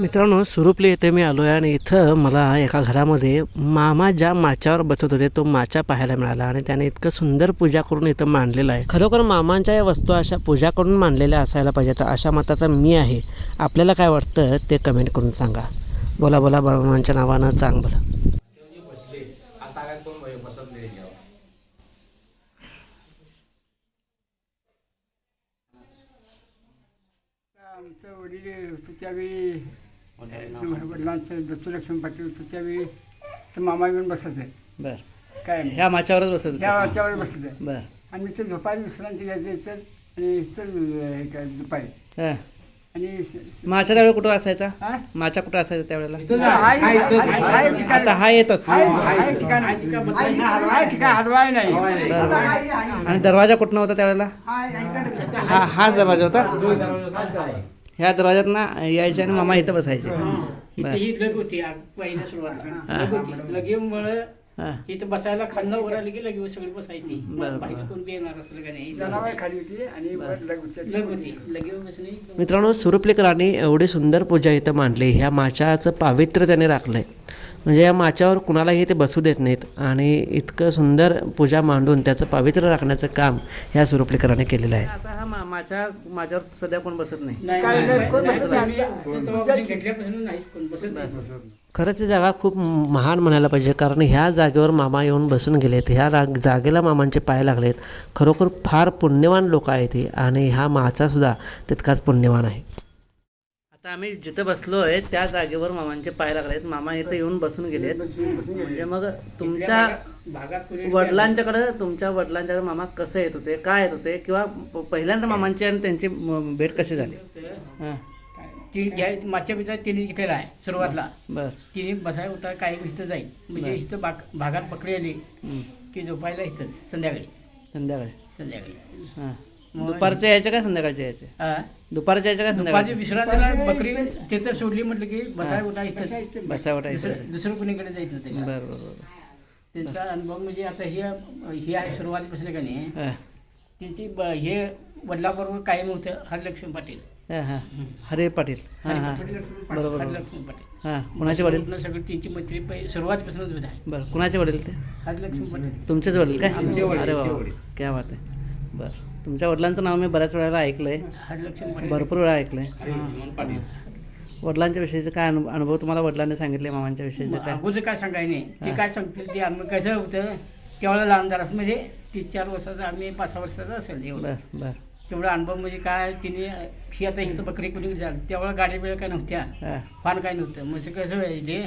मित्रांनो सुरुपली येथे मी आलो आहे आणि इथं मला एका घरामध्ये मामा ज्या माच्यावर बसत होते तो माचा पाहायला मिळाला आणि त्याने इतकं सुंदर पूजा करून इथं मांडलेलं आहे. खरोखर मामांच्या या वस्तू अशा पूजा करून मांडलेल्या असायला पाहिजेत अशा मताचा मी आहे. आपल्याला काय वाटतं ते कमेंट करून सांगा. बोला बोला बळमांच्या नावानं चांग बोला आमचं वडील होते त्यावेळी वडिलांचं दत्तलक्ष्मी पाटील होतं त्यावेळी तर मामा येऊन बसायचे बर काय ह्या माच्यावरच बसत या वाच्यावर बसायचे बर आणि मी ते झोपायला विश्रांती घ्यायचं इथं आणि इथं हे काय दुपारी आणि स- स- माच्या त्यावेळी कुठं असायचा हा? माचा कुठं असायचा त्यावेळेला आहे ठिकाण- आता हा येतच आहे- आहे ठिकाण आहे ठिकाण हलवाय नाही आणि दरवाजा कुठं होता त्यावेळेला हा हाच दरवाजा होता ह्या दरवाज्यात ना यायचे आणि मामा इथं बसायचे. इथे ही लग होती आग पहिल्या सुरुवातीला लग होती. लगेमुळं हा. इथं बसायला खांदा वर आली की लगे सगळी बसायची. बरं, बाहेर बरं. कोण बी येणार असलं का नाही. जनावर खाली होती आणि वर लग लग होती. लगे बसणे मित्रांनो सुरुपलेकरांनी एवढी सुंदर पूजा इथं मांडली. ह्या माच्याचं पावित्र्य त्याने राखलं आहे म्हणजे या माच्यावर कुणालाही ते बसू देत नाहीत. आणि इतकं सुंदर पूजा मांडून त्याचं पावित्र्य राखण्याचं काम ह्या सुरुपलेकरांनी केलेलं आहे. आता हा मा माच्या माझ्यावर सध्या कोण बसत नाही. काय कोण बसत खरंच ही जागा खूप महान म्हणायला पाहिजे कारण ह्या जागेवर मामा येऊन बसून गेलेत. ह्या राग जागेला मामांचे पाय लागलेत. खरोखर फार पुण्यवान लोक आहेत ही आणि ह्या माचासुद्धा तितकाच पुण्यवान आहे. आता आम्ही जिथं बसलो आहे त्या जागेवर मामांचे पाय लागलेत. मामा इथं येऊन बसून गेलेत. म्हणजे मग तुमच्या वडिलांच्याकडं तुमच्या वडिलांच्याकडे मामा कसं येत होते काय येत होते किंवा पहिल्यांदा मामांची आणि त्यांची भेट कशी झाली? हां. ती मागच्या पिता तिने घेतलेला आहे सुरुवातला. बरं. तिने बसाय उठा काही इथं जाईल. म्हणजे इथं बाग भागात पकडी आली. की झोपायला इथंच संध्याकाळी. संध्याकाळी. संध्याकाळी. हां. दुपारच्या यायच्या काय संध्याकाळच्या यायच्या हा. दुपारच्या यायच्या काय दुपारची विश्रांतीला बकरी तिथं सोडली म्हटलं की बसाय उठा इथं बसा वाटायचं दुसरं दुसरं कुणीकडे जायचं बरं बरं बरं त्यांचा अनुभव म्हणजे आता हे ही आहे सुरुवातीपासून का नाही? हां. त्यांची ब- हे वडिलाबरोबर कायम होतं हरलक्ष्मी पाटील. हां हां. हरे पाटील. हां हां. बरोबर बरोबर. हरलक्ष्मी पाटील. हां कुणाचे वडील? पूर्ण सगळं त्यांची मैत्री सुरुवातीपासूनच होत आहे. बरं कुणाचे वडील ते? हरलक्ष्मी पाटील. तुमचेच वडील काय? आमचे वडील, अरे वा आमचे वडील. क्या बात आहे. बरं. तुमच्या वडिलांचं नाव मी बऱ्याच वेळेला ऐकलंय. भरपूर वेळा ऐकलंय. वडिलांच्या विषयीचं काय अनु- अनुभव तुम्हाला वडिलांनी सांगितले मामांच्या विषयीचं काय? अगोदर काय सांगाय नाही. ते काय सांगतील ते आम्ही कसं होतं तेवढं लहान जरा म्हणजे तीस चार वर्षाचं आम्ही पाच सहा वर्षाचं असेल एवढं. बरं बरं. तेवढा अनुभव म्हणजे काय तिने ही आता इथं बकरी कुणी झाली तेवढा गाडी बिड्या काय नव्हत्या. हां. फार काय नव्हतं. म्हणजे कसं व्हायचे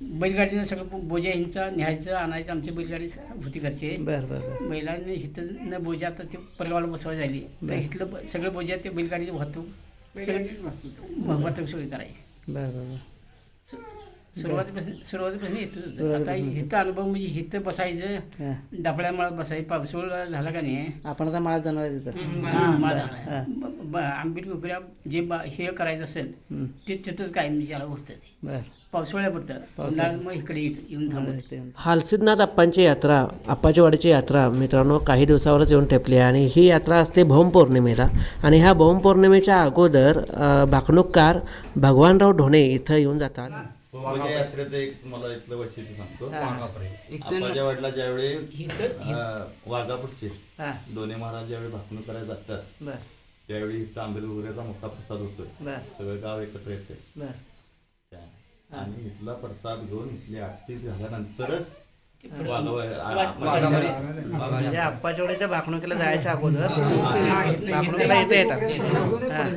बैलगाडीनं सगळं बोजा ह्यांचा न्यायचं आणायचं आमची बैलगाडी स- होती घरचे. बरं बरं बैलांनी इथं न बोजा तर ते परगावाला बसवायला झाली तर इथलं सगळं बोजा ते बैलगाडी वाहतूक सगळं वाहतूक सोयी करायची. बरं बरं सुरुवातीपासून सुरुवातीपासून येतच होतं. आता. इथं अनुभव म्हणजे इथं बसायचं. डापड्या माळात बसायचं पावसाळ झाला का नाही? आपण आता मला जाणार आहे तिथं. आंबील जे हे करायचं असेल हं. ते तिथंच कायम ज्याला होतं ते. पावसाळ्यापुरतं. उन्हाळ्यात मग इकडे येऊन थांबत. हालसिद्धनाथ अप्पांची यात्रा अप्पाची वाडीची यात्रा मित्रांनो काही दिवसावरच येऊन ठेपली आहे. आणि ही यात्रा असते भौम पौर्णिमेला आणि ह्या भौम पौर्णिमेच्या अगोदर भाकणूककार भगवानराव ढोणे इथं येऊन जातात. माझ्या यात्रेचं एक तुम्हाला इथलं वैशिष्ट्य सांगतो आपल्या वडिला ज्यावेळी हां दोन्ही महाराज ज्यावेळी भाषण करायला जातात त्यावेळी आंबेल वगैरेचा मोठा प्रसाद होतोय सगळं गाव एकत्र येते आणि इथला प्रसाद घेऊन इथली आरती झाल्यानंतरच म्हणजे अप्पाच्या भाकणुकीला जायच्या अगोदर भाकणुकीला येतात हां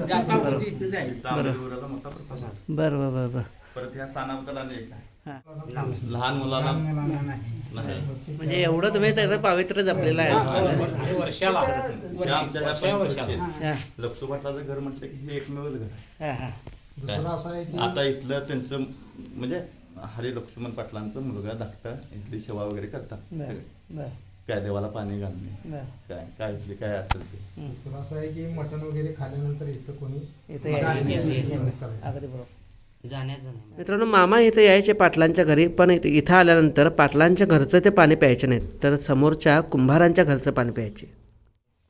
बरं बरं बरं परत ह्या लहान मुलाला नाही. म्हणजे एवढं तुम्ही त्याचं पावित्र्य जपलेलं आहे. पाटलाचं घर म्हटलं की हे एकमेवच घर आहे. हा, हा. दुसरं असं आहे की आता इथलं त्यांचं म्हणजे हरी लक्ष्मण पाटलांचा मुलगा धाकटा इथली सेवा वगैरे करतात सगळे. काय देवाला पाणी घालणे. काय काय इथले काय असेल ते. दुसरं असं आहे की मटण वगैरे खाल्यानंतर इथं कोणी यायचं मित्रांनो मामा इथे यायचे पाटलांच्या घरी पण इथे इथं आल्यानंतर पाटलांच्या घरचं ते पाणी प्यायचे नाहीत. तर समोरच्या कुंभारांच्या घरचं पाणी प्यायचे.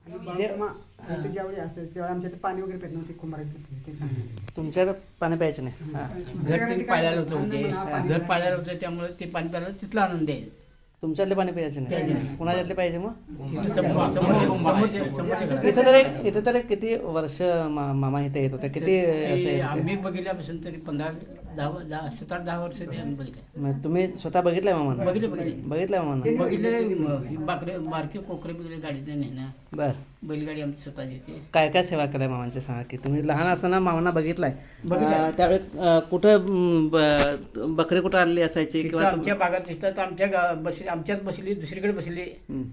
ज्यावेळी त्यावेळी आमच्या पाणी वगैरे पेट नव्हते कुंभाराचे तुमच्या पाणी प्यायचे नाही. घर पाळायला होतं पाळायला त्यामुळे ते पाणी प्यायला तिथला आनंद आहे. तुमच्यातले पाणी प्यायचे नाही. कुणाच्यातले पाहिजे मग? इथं तर एक इथं तर एक किती वर्ष मा- मामा इथे येत होते? किती? आम्ही बघितल्यापासून तरी पंधरा दहा दहा सात आठ दहा वर्ष ते मग तुम्ही स्वतः बघितलंय मामा बघितले बघितले. बघितलंय मामा बघितले बाकरे बारके कोकरे बिकरे गाडीने नेणं. बर. बैलगाडी आमची स्वतःची होती काय काय सेवा केलाय मामांची सांगा की? तुम्ही लहान असताना मामांना बघितलाय. बघितलंय. अं, त्यावेळी अं, कुठं अं, ब- बकरी कुठं आणली असायची किंवा आमच्या भागात इथं तर आमच्या गा- बसली आमच्यात बसली दुसरीकडे बसली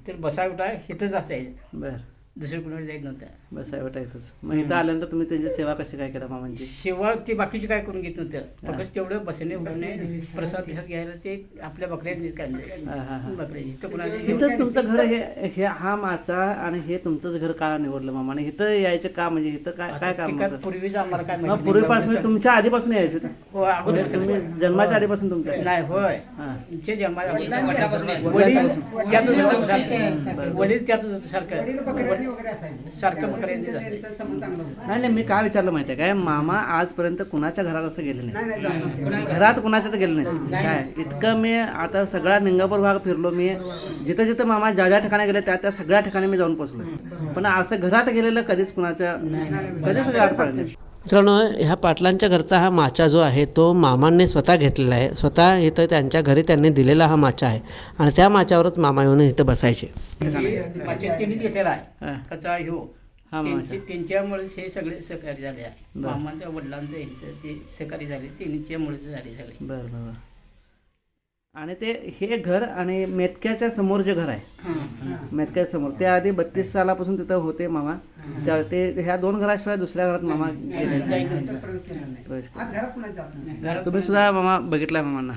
तर बसा उठा इथंच असायचं. बर. दुसरी कुणाला जायचं नव्हतं. बस आहे इथंच मग इथं आल्यानंतर तुम्ही त्यांची सेवा कशी काय केला मामांची? सेवा ते बाकीचे काय करून घेत नव्हतं. फक्त तेवढं बसणे उठणे प्रसाद बिसाद घ्यायला ते आपल्या बकऱ्या हा, हा, हा. बकऱ्या इथं कुणाला इथंच तुमचं घर हे हे हा माचा आणि हे तुमचंच घर का निवडलं मामाने इथं यायचं का म्हणजे इथं काय काय काम होतं? पूर्वीच आम्हाला काय मग माहिती नाही. पूर्वीपासून तुमच्या आधीपासून यायचे होते? हो अगोदर तुम्ही जन्माच्या आधीपासून तुमच्या नाही होय. हा. तुमच्या जन्माला वडील त्यातच होतं सारखं. वडील त्यातच होतं सारखं सारखं. नाही नाही मी काय विचारलं माहिती आहे काय? मामा आजपर्यंत कुणाच्या घरात असं गेले नाही. घरात कुणाच्या तर गेले नाही. काय? इतकं मी आता सगळा निंगापूर भाग फिरलो मी. जिथं जिथं मामा ज्या ज्या ठिकाणी गेले त्या त्या सगळ्या ठिकाणी मी जाऊन पोचलो पण असं घरात गेलेलं कधीच कुणाच्या कधीच घरात नाही. मित्रांनो ह्या पाटलांच्या घरचा हा माचा जो आहे तो मामांनी स्वतः घेतलेला आहे. स्वतः इथं त्यांच्या घरी त्यांनी दिलेला हा माचा आहे. आणि त्या माच्यावरच मामा येऊन इथं बसायचे. त्यांनीच घेतलेला आहे. हा. हा, त्यांचे त्यांच्यामुळेच हे सगळे सहकारी झाले आहे. मामांच्या वडिलांचं यांचं ते सहकारी झाले. त्यांच्यामुळेच झाले सगळे. बरं बरं. आणि ते हे घर आणि मेतक्याच्या समोर जे घर आहे मेतक्याच्या समोर. त्या आधी बत्तीस सालापासून तिथं होते मामा. त्या ते ह्या दोन घराशिवाय दुसऱ्या घरात मामा केला. तुम्ही सुद्धा मामा बघितलाय मामांना.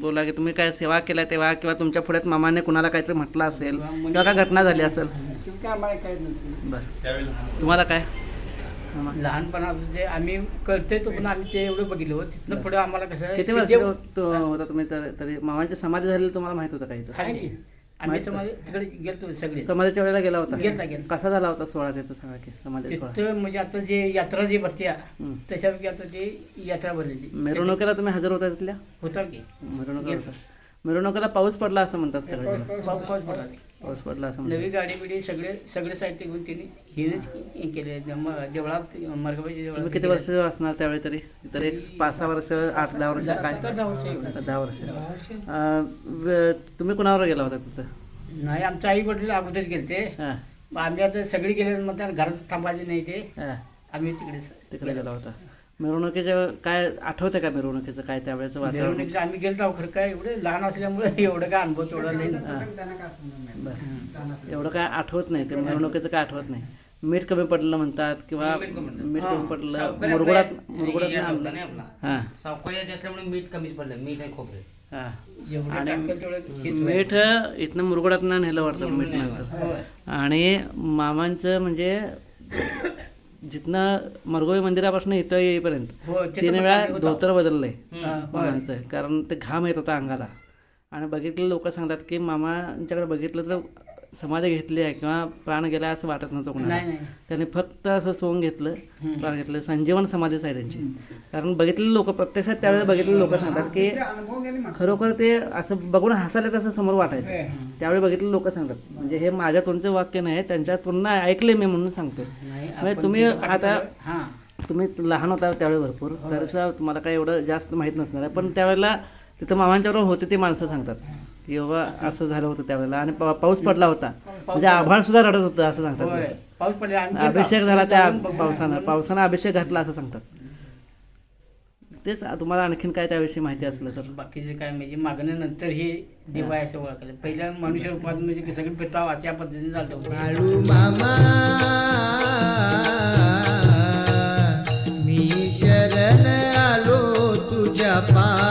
बोला की तुम्ही काय सेवा केल्या तेव्हा किंवा तुमच्या पुढ्यात मामाने कुणाला काहीतरी म्हटलं असेल किंवा काय घटना झाली असेल? बरं. तुम्हाला काय? मामा लहानपणापासून ते आम्ही कळतोय तो पण आम्ही ते एवढं बघितलं. होतं तिथनं पुढे आम्हाला कसं किती वर्ष होता तुम्ही? तर तरी मामांची समाधी झालेली तुम्हाला माहीत होतं काही आहे की? आम्ही समाज तिकडे गेलतो सगळे. समाधीच्या वेळेला गेला होता? गेलता गेलता. कसा झाला होता सोळा तिथं सांगा की तिथं म्हणजे आता जे यात्रा जी भरते हम्म. तशापैकी आता ते यात्रा भरलेली. मिरवणुकीला तुम्ही हजर होता तिथल्या? होता की. मिरवणुकीला होता. मिरवणुकीला पाऊस पडला असं म्हणतात सगळे पाऊस पडला. पाऊस पडला असं नवी गाडी बिडी सगळे सगळे साहित्य घेऊन त्यांनी हिनेच हे केले. म- देवळात मरगबाईच्या देवळात तुम्ही किती वर्ष असणार त्यावेळी तरी? तरी एक पाच सहा वर्ष आठ दहा वर्ष काय? दहा वर्ष तुम्ही कुणावर गेला होता तिथं नाही आमच्या आई वडील अगोदर गेलते. हां. मग आम्ही आता सगळे गेले म्हणतात घरात थांबायचे नाही ते. आम्ही तिकडे तिकडे गेला होता. मिरवणुकीच्या काय आठवतं का मिरवणुकीचं काय त्यावेळेचं वातावरण? मिरवणुकीचं आम्ही गेलतो खरं काय एवढे लहान असल्यामुळे एवढं काय अनुभव तेवढा नाही. बरं. एवढं काय आठवत नाही ते मिरवणुकीचं काय आठवत नाही. मीठ कमी पडलं म्हणतात किंवा मीठ कमी पडलं. मुरगुडात मुरगुडात आणलं हां सावकाळी असल्यामुळे मीठ कमीच पडलं मीठ आणि खोबरे. हां. आणि टाकलं तेवढं हेच मीठ इथनं मुरगुडातनं नेलं वाटतं मीठ नंतर. आणि मामांचं म्हणजे जिथनं मरगोई मंदिरापासून इथं येईपर्यंत हो, तीन वेळा. धोतर बदललंय हा, मामांचं कारण ते घाम येत होता अंगाला. आणि बघितले लोक सांगतात की मामांच्याकडे बघितलं तर समाधी घेतली आहे किंवा प्राण गेला असं वाटत नव्हतं कोणाला. त्यांनी फक्त असं सोंग घेतलं प्राण घेतलं. संजीवन समाधीच आहे त्यांची. कारण बघितलेले लोक प्रत्यक्षात त्यावेळेस बघितलेले लोक सांगतात की खरोखर ते असं बघून हसायला तसं समोर वाटायचं. त्यावेळी बघितलेले लोक सांगतात. म्हणजे हे माझ्या तोंडचं वाक्य नाही त्यांच्या तोंडनं ऐकले मी म्हणून सांगतो म्हणजे तुम्ही आता हां. तुम्ही लहान होता त्यावेळी भरपूर. तर सुद्धा तुम्हाला काही एवढं जास्त माहीत नसणार आहे. पण त्यावेळेला तिथं मामांच्याबरोबर होते ते माणसं सांगतात. तेव्हा असं. झालं होतं त्यावेळेला. आणि पाऊस पडला होता. म्हणजे आभाळ सुद्धा रडत होतं असं सांगतात. पाऊस पडला. अभिषेक झाला त्या पावसानं. पावसानं अभिषेक घातला असं सांगतात. तेच तुम्हाला आणखीन काय त्याविषयी माहिती असलं तर? बाकीचे काय म्हणजे मागण्यानंतर हे देव असं ओळखलं. पहिल्या मनुष्य रूपात म्हणजे सगळे पिताव अशा पद्धतीने चालतो मी शरण आलो तुझ्या पा